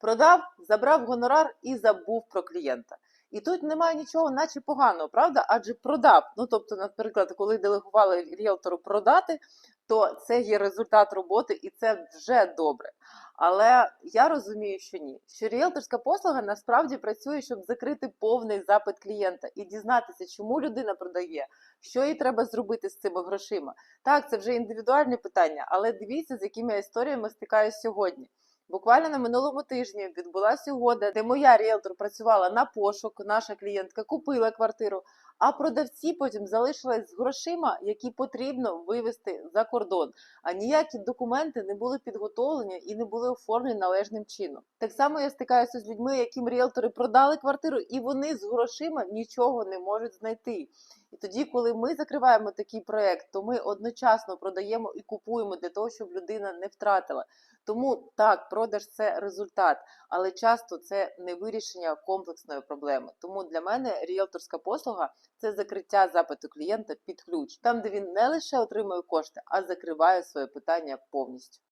Продав, забрав гонорар і забув про клієнта. І тут немає нічого, наче поганого, правда? Адже продав. Ну тобто, наприклад, коли делегували ріелтору продати, то це є результат роботи, і це вже добре. Але я розумію, що ні. Що ріелторська послуга насправді працює, щоб закрити повний запит клієнта і дізнатися, чому людина продає, що їй треба зробити з цими грошима. Так, це вже індивідуальне питання, але дивіться, з якими історіями стикаюсь сьогодні. Буквально на минулому тижні відбулася угода, де моя ріелтор працювала на пошук, наша клієнтка купила квартиру, а продавці потім залишились з грошима, які потрібно вивезти за кордон. А ніякі документи не були підготовлені і не були оформлені належним чином. Так само я стикаюся з людьми, яким ріелтори продали квартиру, і вони з грошима нічого не можуть знайти. І тоді, коли ми закриваємо такий проект, то ми одночасно продаємо і купуємо для того, щоб людина не втратила. Тому так, продаж це результат, але часто це не вирішення комплексної проблеми. Тому для мене ріелторська послуга це закриття запиту клієнта під ключ, там, де він не лише отримує кошти, а закриває своє питання повністю.